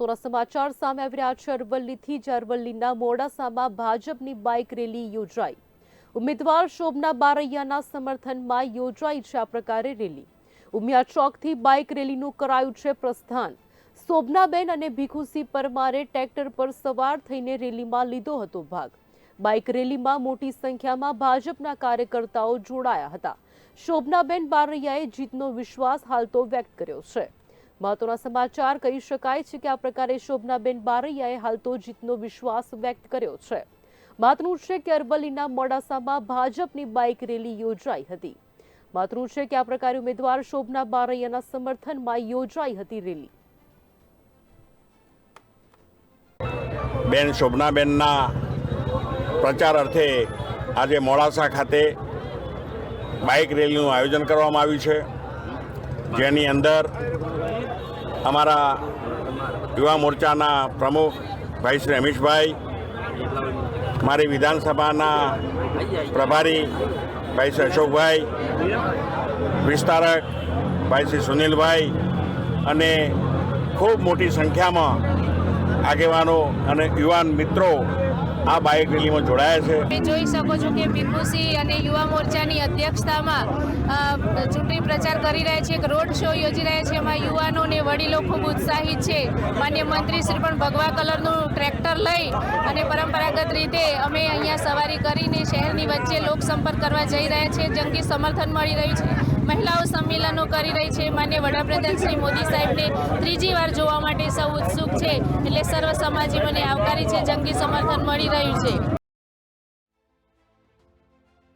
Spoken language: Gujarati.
મહત્વના સમાચાર સામે આવી રહ્યા છે. અરવલ્લીથી જ અરવલ્લીના મોડાસામાં ભાજપની બાઇક રેલી યોજાઈ. ઉમેદવાર શોભના બારૈયાના સમર્થનમાં યોજાઈ છે આ પ્રકારે રેલી. ઉમિયા ચોકથી બાઇક રેલીનું કરાયું છે પ્રસ્થાન. શોભનાબેન અને ભીખુસિંહ પરમારે ટ્રેક્ટર પર સવાર થઈને રેલીમાં લીધો હતો ભાગ. બાઇક રેલીમાં મોટી સંખ્યામાં ભાજપના કાર્યકર્તાઓ જોડાયા હતા. શોભનાબેન બારૈયાએ જીતનો વિશ્વાસ હાલ તો વ્યક્ત કર્યો છે. મહત્વના સમાચાર કહી શકાય છે કે આ પ્રકારે શોભનાબેન બારૈયાએ હાલ તો જીતનો વિશ્વાસ વ્યક્ત કર્યો છે. મહત્વનું છે કે અરવલ્લીના મોડાસામાં ભાજપની બાઇક રેલી યોજાઈ હતી. મહત્વનું છે કે આ પ્રકારે ઉમેદવાર શોભના બારૈયાના સમર્થનમાં યોજાઈ હતી રેલી. બેન શોભનાબેનના પ્રચાર અર્થે આજે મોડાસા ખાતે બાઇક રેલીનું આયોજન કરવામાં આવ્યું છે. જેની અંદર અમારા યુવા મોરચાના પ્રમુખ ભાઈ શ્રી રમેશભાઈ, મારી વિધાનસભાના પ્રભારી ભાઈ શ્રી અશોકભાઈ, વિસ્તારક ભાઈ શ્રી સુનિલભાઈ અને ખૂબ મોટી સંખ્યામાં આગેવાનો અને યુવાન મિત્રો આ બાઇક રેલીમાં જોડાયા છે. જોઈ શકો છો કે ભીખુસિંહ અને યુવા મોરચાની અધ્યક્ષતામાં પ્રચાર કરી રહ્યા છે, એક રોડ શો યોજી રહ્યા છે, એમાં યુવાનો અને વડીલો ખૂબ ઉત્સાહિત છે. માન્ય મંત્રીશ્રી પણ ભગવા કલરનું ટ્રેક્ટર લઈ અને પરંપરાગત રીતે અમે અહીંયા સવારી કરીને શહેરની વચ્ચે લોકસંપર્ક કરવા જઈ રહ્યા છે. જંગી સમર્થન મળી રહ્યું છે. મહિલાઓ સંમેલનો કરી રહી છે. માન્ય વડાપ્રધાન શ્રી મોદી સાહેબને ત્રીજી વાર જોવા માટે સૌ ઉત્સુક છે. એટલે સર્વ સમાજે મને આવકારી છે. જંગી સમર્થન મળી રહ્યું છે.